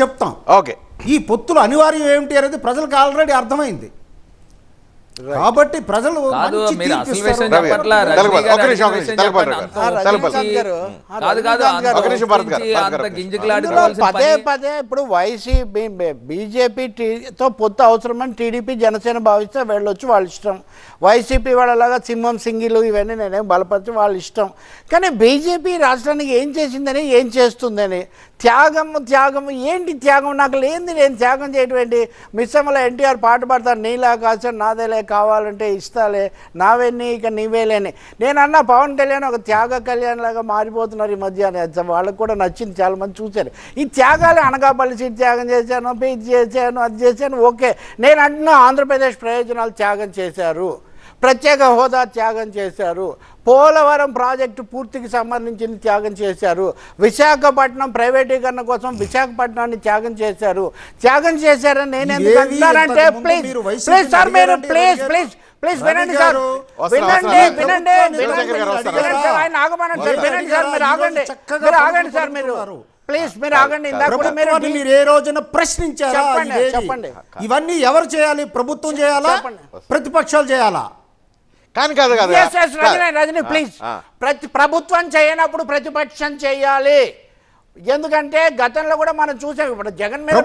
చెప్తాం. ఓకే. ఈ పొత్తులు అనివార్యం ఏమిటి అనేది ప్రజలకు ఆల్రెడీ అర్థమైంది. కాబట్టి ప్రజలు పదే పదే ఇప్పుడు వైసీపీ బీజేపీతో పొత్తు అవసరమని టీడీపీ జనసేన భావిస్తే వెళ్ళొచ్చు వాళ్ళ ఇష్టం. వైసీపీ వాళ్ళలాగా సింహం సింగిలు ఇవన్నీ నేనేం బలపరిచి వాళ్ళ ఇష్టం. కానీ బీజేపీ రాష్ట్రానికి ఏం చేసిందని ఏం చేస్తుందని? త్యాగం త్యాగం ఏంటి త్యాగం? నాకు లేనిది నేను త్యాగం చేయడం ఏంటి? మిస్సమ్మల ఎన్టీఆర్ పాట పాడతాను నీలా కాసం నాదేలే కావాలంటే ఇస్తాలే. నావెన్ని ఇక నీవేలేని నేను అన్న పవన్ కళ్యాణ్ ఒక త్యాగ కళ్యాణ్ లాగా మారిపోతున్నారు ఈ మధ్య వాళ్ళకు కూడా నచ్చింది చాలా మంది చూశారు. ఈ త్యాగాలు అనకాపల్లి సీట్ త్యాగం చేశాను ఇది చేశాను అది చేశాను ఓకే. నేను అంటున్నా ఆంధ్రప్రదేశ్ ప్రయోజనాలు త్యాగం చేశారు. ప్రత్యేక హోదా త్యాగం చేశారు. పోలవరం ప్రాజెక్టు పూర్తికి సంబంధించిన త్యాగం చేశారు. విశాఖపట్నం ప్రైవేటీకరణ కోసం విశాఖపట్నాన్ని త్యాగం చేశారు. త్యాగం చేశారని నేను ఎందుకు అంటున్నానంటే ప్లీజ్ ప్లీజ్ సార్ మీరు ప్లీజ్. ప్లీజ్ ప్లీజ్ వినండి సార్ వినండి. వినండి వినండి సార్ ఆయన ఆగమనండి వినండి సార్ మీరు ఆగండి మీరు ఆగండి సార్ మీరు ప్లీజ్ మీరు ఆగండి ఇందాక కూడా మీరు ప్రభుత్వాన్ని మీరు ఏ రోజున ప్రశ్నించారా చెప్పండి. ఇవన్నీ ఎవరు చేయాలి? ప్రభుత్వం చేయాలా. ప్రతిపక్షాలు చేయాలా? కానీ కాదు కాదు. Yes, yes, Rajani please. ప్రతి ప్రభుత్వం చేయనప్పుడు ప్రతిపక్షం చేయాలి. ఎందుకంటే గతంలో కూడా మనం చూసాం ఇప్పుడు జగన్ మీద